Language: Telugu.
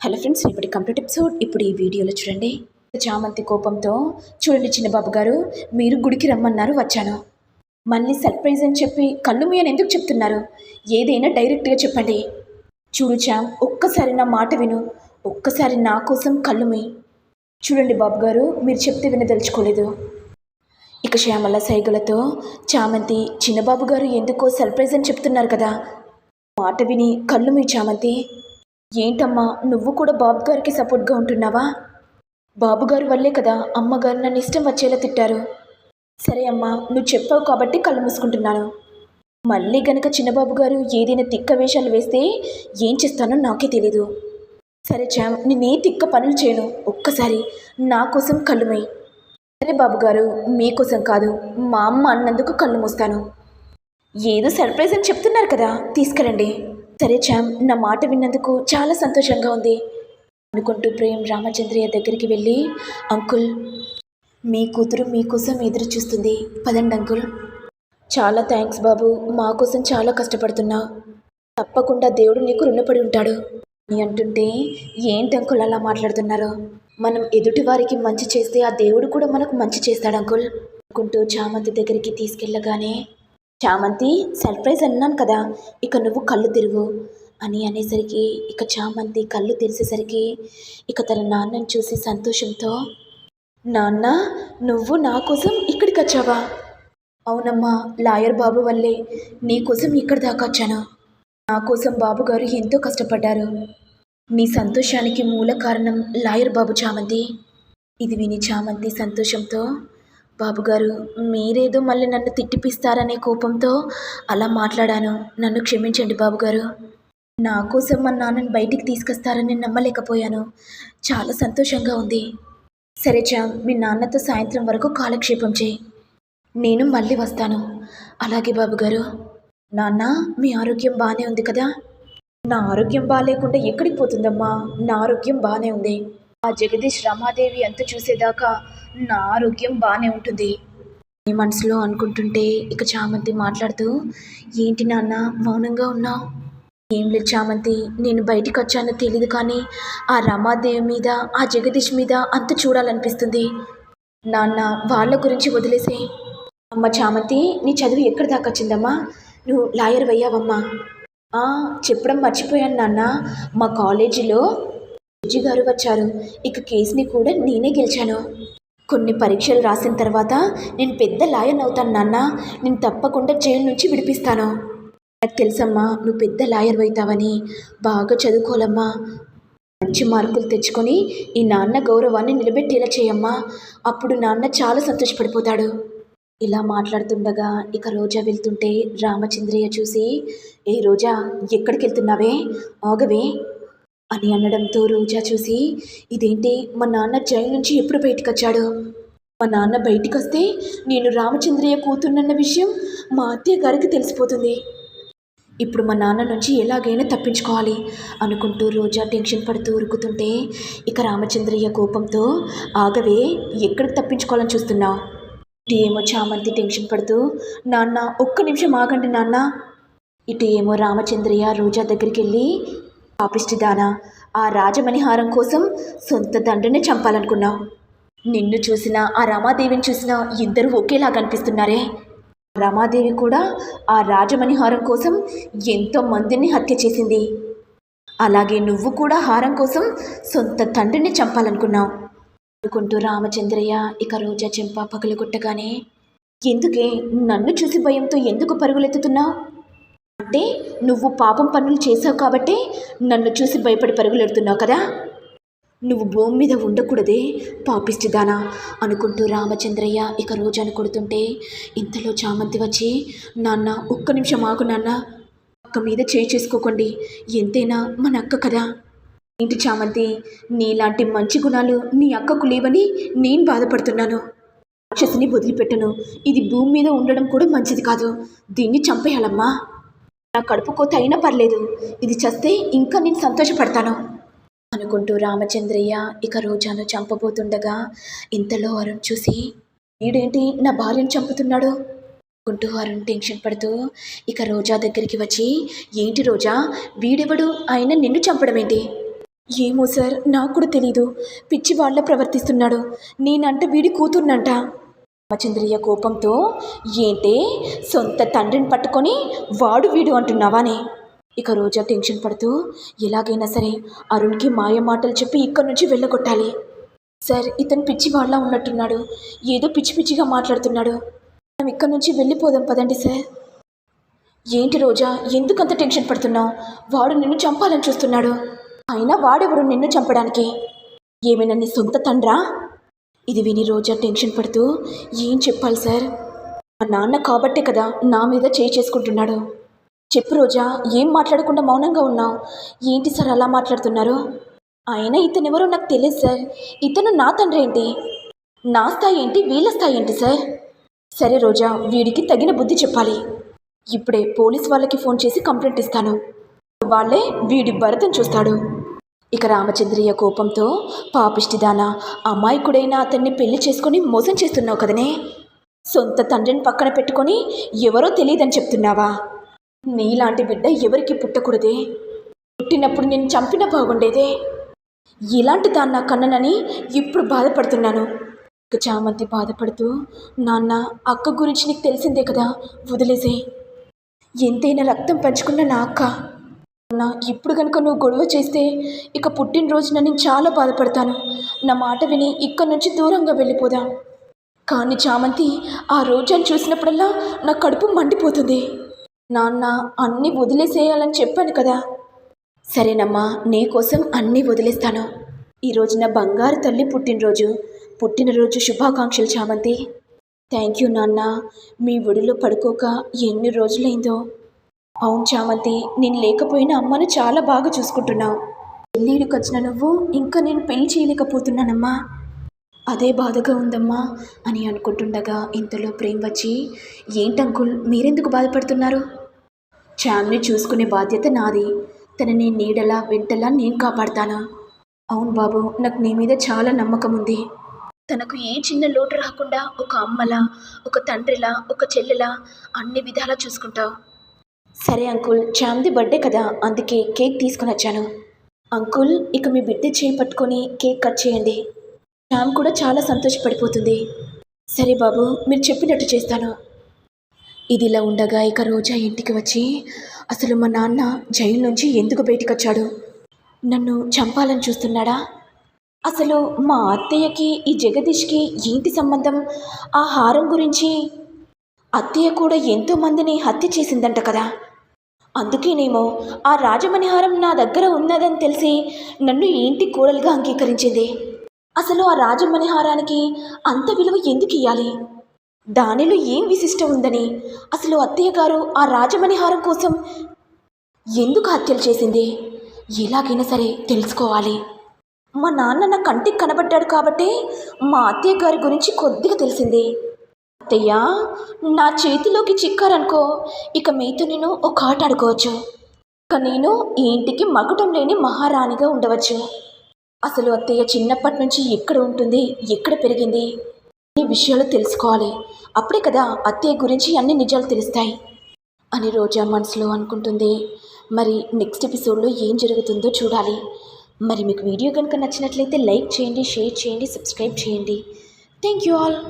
హలో ఫ్రెండ్స్ ఇప్పటి కంప్లీట్ ఎపిసోడ్. ఇప్పుడు ఈ వీడియోలో చూడండి. చామంతి కోపంతో చూడండి చిన్నబాబు గారు మీరు గుడికి రమ్మన్నారు వచ్చాను. మళ్ళీ సర్ప్రైజ్ అని చెప్పి కళ్ళు మూయని ఎందుకు చెప్తున్నారు? ఏదైనా డైరెక్ట్గా చెప్పండి. చూడు చామ్ ఒక్కసారి నా మాట విను. ఒక్కసారి నా కోసం కళ్ళు మీ చూడండి బాబు గారు మీరు చెప్తే వినదలుచుకోలేదు ఇక శ్యామల సైగలతో చామంతి చిన్నబాబు గారు ఎందుకో సర్ప్రైజ్ అని చెప్తున్నారు కదా. మాట విని కళ్ళు మీ చామంతి ఏంటమ్మా నువ్వు కూడా బాబు గారికి సపోర్ట్గా ఉంటున్నావా? బాబుగారు వల్లే కదా అమ్మగారు నన్ను ఇష్టం వచ్చేలా తిట్టారు. సరే అమ్మా నువ్వు చెప్పావు కాబట్టి కళ్ళు మూసుకుంటున్నాను. మళ్ళీ గనక చిన్నబాబు గారు ఏదైనా తిక్క వేషాలు వేస్తే ఏం చేస్తానో నాకే తెలీదు. సరే చామ్ నేనే తిక్క పనులు చేయను. ఒక్కసారి నా కోసం కళ్ళుమై సరే బాబుగారు మీకోసం కాదు మా అమ్మ అన్నందుకు కళ్ళు మూస్తాను. ఏదో సర్ప్రైజ్ అని చెప్తున్నారు కదా తీసుకురండి. సరే చామ్ నా మాట విన్నందుకు చాలా సంతోషంగా ఉంది. అనుకుంటూ ప్రేమ్ రామచంద్రయ్య దగ్గరికి వెళ్ళి అంకుల్ మీ కూతురు మీకోసం ఎదురు చూస్తుంది. పదండి అంకుల్. చాలా థ్యాంక్స్ బాబు మా కోసం చాలా కష్టపడుతున్నా. తప్పకుండా దేవుడు నీకు రుణపడి ఉంటాడు. అని అంటుంటే ఏంటి అంకుల్ అలా మాట్లాడుతున్నారు? మనం ఎదుటి వారికి మంచి చేస్తే ఆ దేవుడు కూడా మనకు మంచి చేస్తాడు అంకుల్. అనుకుంటూ చామంతి దగ్గరికి తీసుకెళ్ళగానే చామంతి సర్ప్రైజ్ అన్నాను కదా ఇక నువ్వు కళ్ళు తిరుగు అని అనేసరికి ఇక చామంతి కళ్ళు తెరిసేసరికి ఇక తన నాన్నని చూసి సంతోషంతో నాన్న నువ్వు నా కోసం ఇక్కడికి వచ్చావా అవునమ్మా లాయర్ బాబు వల్లే నీ కోసం దాకా వచ్చాను. నా కోసం బాబుగారు ఎంతో కష్టపడ్డారు. నీ సంతోషానికి మూల కారణం లాయర్ బాబు చామంతి. ఇది విని చామంతి సంతోషంతో బాబుగారు మీరేదో మళ్ళీ నన్ను తిట్టిపిస్తారనే కోపంతో అలా మాట్లాడాను. నన్ను క్షమించండి బాబుగారు. నా కోసం మా నాన్నని బయటికి తీసుకొస్తారని నమ్మలేకపోయాను. చాలా సంతోషంగా ఉంది. సరే చామ్ మీ నాన్నతో సాయంత్రం వరకు కాలక్షేపం చేయి. నేను మళ్ళీ వస్తాను. అలాగే బాబుగారు. నాన్న మీ ఆరోగ్యం బాగానే ఉంది కదా? నా ఆరోగ్యం బాగాలేకుండా ఎక్కడికి పోతుందమ్మా? నా ఆరోగ్యం బాగానే ఉంది. ఆ జగదీష్ రమాదేవి అంత చూసేదాకా నా ఆరోగ్యం బాగానే ఉంటుంది. నీ మనసులో అనుకుంటుంటే ఇక చామంతి మాట్లాడుతూ ఏంటి నాన్న మౌనంగా ఉన్నావు? ఏం లేదు చామంతి నేను బయటికి వచ్చానో తెలియదు కానీ ఆ రమాదేవి మీద ఆ జగదీష్ మీద అంత చూడాలనిపిస్తుంది. నాన్న వాళ్ళ గురించి వదిలేసే. అమ్మ చామంతి నీ చదువు ఎక్కడి దాకా వచ్చిందమ్మా? నువ్వు లాయర్ అయ్యావమ్మా. చెప్పడం మర్చిపోయాను నాన్న. మా కాలేజీలో జడ్జి గారు వచ్చారు. ఇక కేసుని కూడా నేనే గెలిచాను. కొన్ని పరీక్షలు రాసిన తర్వాత నేను పెద్ద లాయర్ అవుతాను నాన్న. నేను తప్పకుండా జైలు నుంచి విడిపిస్తాను. నాకు తెలుసమ్మా నువ్వు పెద్ద లాయర్ అవుతావని. బాగా చదువుకోవాలమ్మా. మంచి మార్కులు తెచ్చుకొని ఈ నాన్న గౌరవాన్ని నిలబెట్టేలా చేయమ్మా. అప్పుడు నాన్న చాలా సంతోషపడిపోతాడు. ఇలా మాట్లాడుతుండగా ఇక రోజా వెళ్తుంటే రామచంద్రయ్య చూసి ఏ రోజా ఎక్కడికి వెళ్తున్నావే ఆగవే. అని అనడంతో రోజా చూసి ఇదేంటి? మా నాన్న జైలు నుంచి ఎప్పుడు బయటకు వచ్చాడు మా నాన్న బయటికి వస్తే నేను రామచంద్రయ్య కూతున్నన్న విషయం మా అత్తయ్య గారికి తెలిసిపోతుంది. ఇప్పుడు మా నాన్న నుంచి ఎలాగైనా తప్పించుకోవాలి అనుకుంటూ రోజా టెన్షన్ పడుతూ ఉరుకుతుంటే ఇక రామచంద్రయ్య కోపంతో ఆగవే ఎక్కడికి తప్పించుకోవాలని చూస్తున్నావు ఇటు ఏమో చామంతి టెన్షన్ పడుతూ నాన్న ఒక్క నిమిషం ఆగండి నాన్న. ఇటు ఏమో రామచంద్రయ్య రోజా దగ్గరికి వెళ్ళి పాపిష్టిదానా ఆ రాజమణిహారం కోసం సొంత తండ్రిని చంపాలనుకున్నావు. నిన్ను చూసినా ఆ రమాదేవిని చూసినా ఇద్దరు ఒకేలా కనిపిస్తున్నారే రమాదేవి కూడా ఆ రాజమణిహారం కోసం ఎంతో మందిని హత్య చేసింది. అలాగే నువ్వు కూడా హారం కోసం సొంత తండ్రిని చంపాలనుకున్నావు. అనుకుంటూ రామచంద్రయ్య ఇక రోజా చెంప పగలగొట్టగానే ఎందుకే? నన్ను చూసి భయంతో ఎందుకు పరుగులెత్తుతున్నావు? అంటే నువ్వు పాపం పనులు చేసావు కాబట్టి నన్ను చూసి భయపడి పరుగులెడుతున్నావు కదా. నువ్వు భూమి మీద ఉండకూడదే పాపిష్టిదానా అనుకుంటూ రామచంద్రయ్య ఇక రోజు కొడుతుంటే ఇంతలో చామంతి వచ్చి నాన్న ఒక్క నిమిషం ఆగు నాన్న. అక్క మీద చేయి చేసుకోకండి. ఎంతైనా మన అక్క కదా. ఏంటి చామంతి నీలాంటి మంచి గుణాలు నీ అక్కకు లేవని నేను బాధపడుతున్నాను. రాక్షసిని వదిలిపెట్టను. ఇది భూమి మీద ఉండడం కూడా మంచిది కాదు. దీన్ని చంపేయాలమ్మా. నా కడుపు కోత అయినా పర్లేదు. ఇది చస్తే ఇంకా నేను సంతోషపడతాను. అనుకుంటూ రామచంద్రయ్య ఇక రోజాను చంపబోతుండగా ఇంతలో అరుణ్ చూసి వీడేంటి నా భార్యను చంపుతున్నాడు? అనుకుంటూ అరుణ్ టెన్షన్ పడుతూ ఇక రోజా దగ్గరికి వచ్చి ఏంటి రోజా వీడెవడు? ఆయన నిన్ను చంపడం ఏంటి ఏమో సార్ నాకు కూడా తెలీదు. పిచ్చి వాళ్ళ ప్రవర్తిస్తున్నాడు. నేనంట వీడి కూతుర్నంట. రామచంద్రయ్య కోపంతో ఏంటే సొంత తండ్రిని పట్టుకొని వాడు వీడు అంటున్నావానే? ఇక రోజా టెన్షన్ పడుతూ ఎలాగైనా సరే అరుణ్కి మాయ మాటలు చెప్పి ఇక్కడి నుంచి వెళ్ళగొట్టాలి. సార్ ఇతను పిచ్చి వాళ్ళ ఉన్నట్టున్నాడు. ఏదో పిచ్చి పిచ్చిగా మాట్లాడుతున్నాడు. మనం ఇక్కడి నుంచి వెళ్ళిపోదాం పదండి సార్. ఏంటి రోజా ఎందుకంత టెన్షన్ పడుతున్నావు? వాడు నిన్ను చంపాలని చూస్తున్నాడు. అయినా వాడెవరు నిన్ను చంపడానికి? ఏమైనా నీ సొంత తండ్రా? ఇది విని రోజా టెన్షన్ పడుతూ ఏం చెప్పాలి సార్? మా నాన్న కాబట్టే కదా నా మీద చేయి చేసుకుంటున్నాడు. చెప్పు రోజా ఏం మాట్లాడకుండా మౌనంగా ఉన్నావు? ఏంటి సార్ అలా మాట్లాడుతున్నారు? ఆయన ఇతను ఎవరో నాకు తెలియదు సార్. ఇతను నా తండ్రి ఏంటి? నా స్థాయి ఏంటి? వీళ్ళ స్థాయి ఏంటి సార్? సరే రోజా వీడికి తగిన బుద్ధి చెప్పాలి. ఇప్పుడే పోలీస్ వాళ్ళకి ఫోన్ చేసి కంప్లైంట్ ఇస్తాను. వాళ్ళే వీడి భరతం చూస్తాడు. ఇక రామచంద్రయ్య కోపంతో పాపిష్టిదానా అమాయకుడైన అతన్ని పెళ్ళి చేసుకొని మోసం చేస్తున్నావు కదనే? సొంత తండ్రిని పక్కన పెట్టుకొని ఎవరో తెలియదని చెప్తున్నావా? నీలాంటి బిడ్డ ఎవరికి పుట్టకూడదే. పుట్టినప్పుడు నేను చంపిన బాగుండేదే. ఇలాంటి దాన్న కన్ననని ఇప్పుడు బాధపడుతున్నాను. ఇక చామంతి బాధపడుతూ నాన్న అక్క గురించి నీకు తెలిసిందే కదా వదిలేసే ఎంతైనా రక్తం పంచుకున్న నా అక్క. నా ఇప్పుడు కనుక నువ్వు గొడవ చేస్తే ఇక పుట్టినరోజున నేను చాలా బాధపడతాను. నా మాట విని ఇక్కడి నుంచి దూరంగా వెళ్ళిపోదాం? కానీ చామంతి ఆ రోజాను చూసినప్పుడల్లా నా కడుపు మండిపోతుంది. నాన్న అన్నీ వదిలేసేయాలని చెప్పాను కదా. సరేనమ్మా నీ కోసం అన్నీ వదిలేస్తాను. ఈరోజు నా బంగారు తల్లి పుట్టినరోజు. పుట్టినరోజు శుభాకాంక్షలు చామంతి. థ్యాంక్ యూ నాన్న. మీ ఒడిలో పడుకోక ఎన్ని రోజులైందో. అవును చామంతి నేను లేకపోయినా అమ్మను చాలా బాగా చూసుకుంటున్నావు. పెళ్ళిడికి వచ్చిన నువ్వు ఇంకా నేను పెళ్ళి చేయలేకపోతున్నానమ్మా. అదే బాధగా ఉందమ్మా అని అనుకుంటుండగా ఇంతలో ప్రేమ్ వచ్చి ఏంటంకుల్ మీరెందుకు బాధపడుతున్నారు? చామ్ని చూసుకునే బాధ్యత నాది. తనని నీడలా వెంటలా నేను కాపాడతాను? అవును బాబు నాకు నీ మీద చాలా నమ్మకం ఉంది. తనకు ఏ చిన్న లోటు రాకుండా ఒక అమ్మలా ఒక తండ్రిలా ఒక చెల్లెలా అన్ని విధాలా చూసుకుంటావు. సరే అంకుల్ చామ్ది బర్త్డే కదా అందుకే కేక్ తీసుకుని వచ్చాను. అంకుల్ ఇక మీ బిడ్డ చేయి పట్టుకొని కేక్ కట్ చేయండి. శ్యామ్ కూడా చాలా సంతోషపడిపోతుంది. సరే బాబు మీరు చెప్పినట్టు చేస్తాను. ఇదిలా ఉండగా ఇక రోజా ఇంటికి వచ్చి అసలు మా నాన్న జైలు నుంచి ఎందుకు బయటికి వచ్చాడు? నన్ను చంపాలని చూస్తున్నాడా? అసలు మా అత్తయ్యకి ఈ జగదీష్కి ఏంటి సంబంధం? ఆ హారం గురించి అత్తయ్య కూడా ఎంతో మందిని హత్య చేసిందంట కదా. అందుకేనేమో ఆ రాజమణిహారం నా దగ్గర ఉన్నదని తెలిసి నన్ను ఏంటి ఇంటి కోడలుగా అంగీకరించింది. అసలు ఆ రాజమణిహారానికి అంత విలువ ఎందుకు ఇవ్వాలి దానిలో ఏం విశిష్టం ఉందని అసలు అత్తయ్య గారు ఆ రాజమణిహారం కోసం ఎందుకు హత్యలు చేసింది? ఎలాగైనా సరే తెలుసుకోవాలి. మా నాన్న నా కంటికి కనబడ్డాడు కాబట్టి మా అత్తయ్య గారి గురించి కొద్దిగా తెలిసింది. అత్తయ్య నా చేతిలోకి చిక్కారనుకో ఇక మీతో నేను ఒక ఆట ఆడుకోవచ్చు. ఇక నేను ఈ ఇంటికి మకుటం లేని మహారాణిగా ఉండవచ్చు. అసలు అత్తయ్య చిన్నప్పటి నుంచి ఎక్కడ ఉంటుంది ఎక్కడ పెరిగింది? ఈ విషయాలు తెలుసుకోవాలి. అప్పుడే కదా అత్తయ్య గురించి అన్ని నిజాలు తెలుస్తాయి. అని రోజా మనసులో అనుకుంటుంది. మరి నెక్స్ట్ ఎపిసోడ్లో ఏం జరుగుతుందో చూడాలి. మరి మీకు వీడియో కనుక నచ్చినట్లయితే లైక్ చేయండి షేర్ చేయండి సబ్స్క్రైబ్ చేయండి. Thank you all.